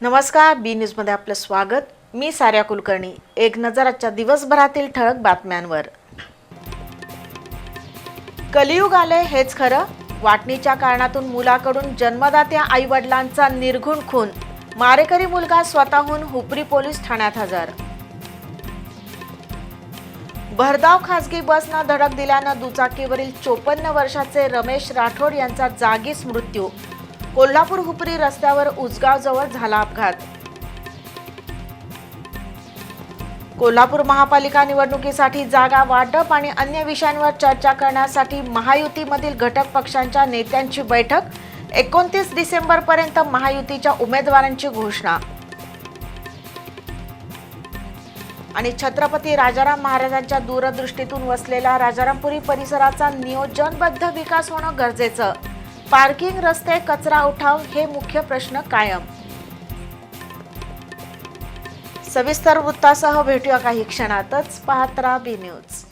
नमस्कार बी न्यूजमध्ये आपलं स्वागत. मी साऱ्या कुलकर्णी. एक नजर आजच्या दिवसभरातील ठळक बातम्यांवर. कलियुग आले हेच खरं. वाटणीच्या कारणातून मुलाकडून जन्मदात्या आईवडिलांचा निर्घुण खून. मारेकरी मुलगा स्वतःहून हुपरी पोलीस ठाण्यात हजर. भरधाव खासगी बसनं धडक दिल्यानं दुचाकीवरील चोपन्न वर्षाचे रमेश राठोड यांचा जागीच मृत्यू. कोल्हापूर हुपरी रस्त्यावर उजगावजवळ झाला अपघात. कोल्हापूर महापालिका निवडणुकीसाठी जागा वाटप आणि अन्य विषयांवर चर्चा करण्यासाठी महायुतीमधील घटक पक्षांच्या नेत्यांची बैठक एकोणतीस डिसेंबरपर्यंत महायुतीच्या उमेदवारांची घोषणा. आणि छत्रपती राजाराम महाराजांच्या दूरदृष्टीतून वसलेला राजारामपुरी परिसराचा नियोजनबद्ध विकास होणं गरजेचं. पार्किंग रस्ते कचरा उठाव हे मुख्य प्रश्न कायम. सविस्तर वृत्तासह भेटूया काही क्षणातच. पाहत राहा बी न्यूज